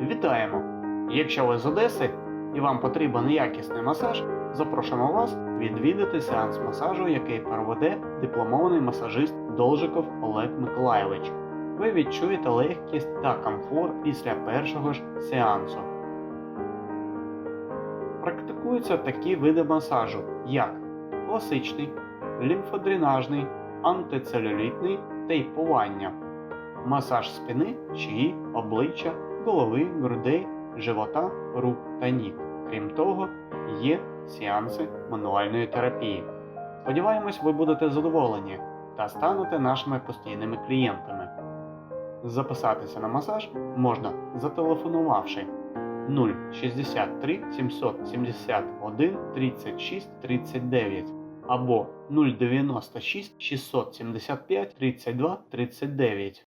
Вітаємо! Якщо ви з Одеси і вам потрібен якісний масаж, запрошуємо вас відвідати сеанс масажу, який проведе дипломований масажист Должиков Олег Миколайович. Ви відчуєте легкість та комфорт після першого ж сеансу. Практикуються такі види масажу, як класичний, лімфодренажний, антицелюлітний, та тейпування, масаж спини, шиї, обличчя, голови, грудей, живота, рук та ніг. Крім того, є сеанси мануальної терапії. Сподіваємось, ви будете задоволені та станете нашими постійними клієнтами. Записатися на масаж можна зателефонувавши 063 771 36 39 або 096 675 32 39.